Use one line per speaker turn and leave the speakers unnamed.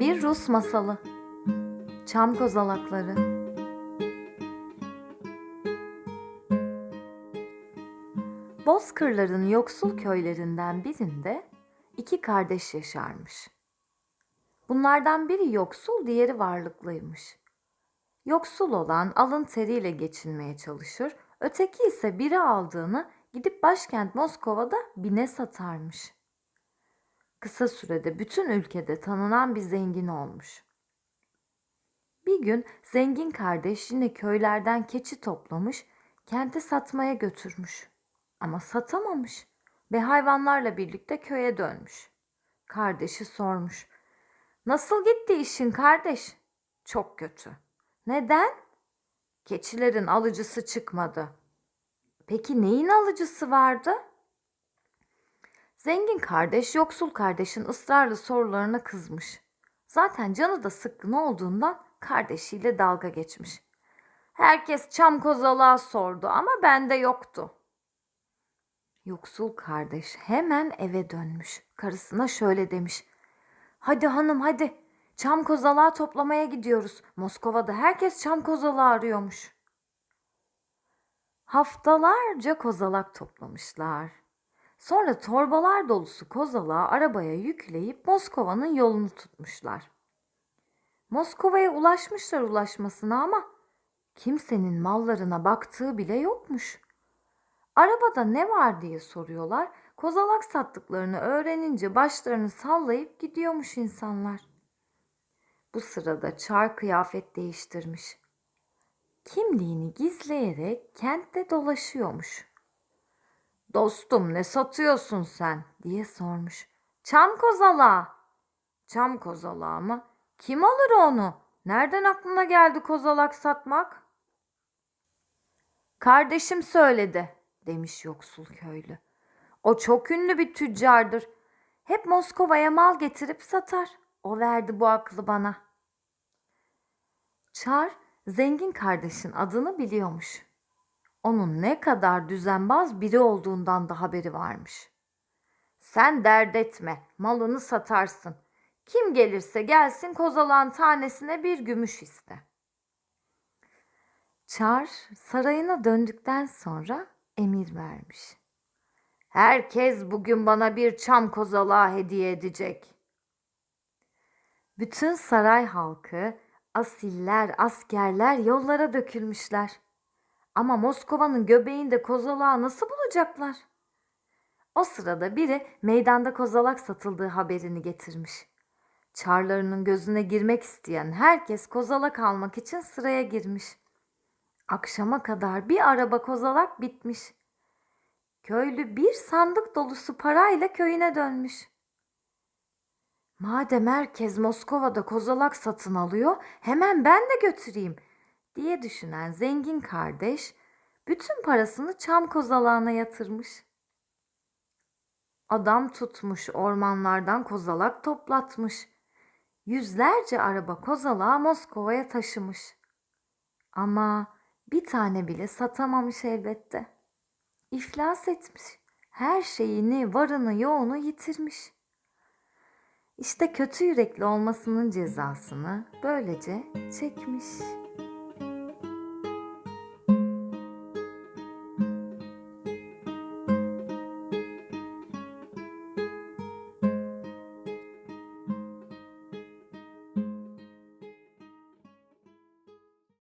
Bir Rus masalı. Çam kozalakları. Bozkırların yoksul köylerinden birinde iki kardeş yaşarmış. Bunlardan biri yoksul, diğeri varlıklıymış. Yoksul olan alın teriyle geçinmeye çalışır, öteki ise biri aldığını gidip başkent Moskova'da bine satarmış. Kısa sürede bütün ülkede tanınan bir zengin olmuş. Bir gün zengin kardeş yine köylerden keçi toplamış, kente satmaya götürmüş. Ama satamamış ve hayvanlarla birlikte köye dönmüş. Kardeşi sormuş. Nasıl gitti işin kardeş? Çok kötü. Neden? Keçilerin alıcısı çıkmadı. Peki neyin alıcısı vardı? Zengin kardeş yoksul kardeşin ısrarlı sorularına kızmış. Zaten canı da sıkkın olduğundan kardeşiyle dalga geçmiş. Herkes çam kozalağı sordu ama bende yoktu. Yoksul kardeş hemen eve dönmüş. Karısına şöyle demiş. Hadi hanım hadi. Çam kozalağı toplamaya gidiyoruz. Moskova'da herkes çam kozalağı arıyormuş. Haftalarca kozalak toplamışlar. Sonra torbalar dolusu kozalağı arabaya yükleyip Moskova'nın yolunu tutmuşlar. Moskova'ya ulaşmışlar ulaşmasına ama kimsenin mallarına baktığı bile yokmuş. Arabada ne var diye soruyorlar. Kozalak sattıklarını öğrenince başlarını sallayıp gidiyormuş insanlar. Bu sırada çar kıyafet değiştirmiş. Kimliğini gizleyerek kentte dolaşıyormuş. Dostum ne satıyorsun sen diye sormuş. Çam kozalağı. Çam kozalağı mı? Kim alır onu? Nereden aklına geldi kozalak satmak? Kardeşim söyledi demiş yoksul köylü. O çok ünlü bir tüccardır. Hep Moskova'ya mal getirip satar. O verdi bu aklı bana. Çar zengin kardeşin adını biliyormuş. Onun ne kadar düzenbaz biri olduğundan da haberi varmış. Sen dert etme, malını satarsın. Kim gelirse gelsin kozalan tanesine bir gümüş iste. Çar sarayına döndükten sonra emir vermiş. Herkes bugün bana bir çam kozalağı hediye edecek. Bütün saray halkı, asiller, askerler yollara dökülmüşler. Ama Moskova'nın göbeğinde kozalağı nasıl bulacaklar? O sırada biri meydanda kozalak satıldığı haberini getirmiş. Çarlarının gözüne girmek isteyen herkes kozalak almak için sıraya girmiş. Akşama kadar bir araba kozalak bitmiş. Köylü bir sandık dolusu parayla köyüne dönmüş. Madem herkes Moskova'da kozalak satın alıyor, hemen ben de götüreyim diye düşünen zengin kardeş bütün parasını çam kozalağına yatırmış. Adam tutmuş ormanlardan kozalak toplatmış. Yüzlerce araba kozalağı Moskova'ya taşımış. Ama bir tane bile satamamış elbette. İflas etmiş. Her şeyini, varını, yoğunu yitirmiş. İşte kötü yürekli olmasının cezasını böylece çekmiş.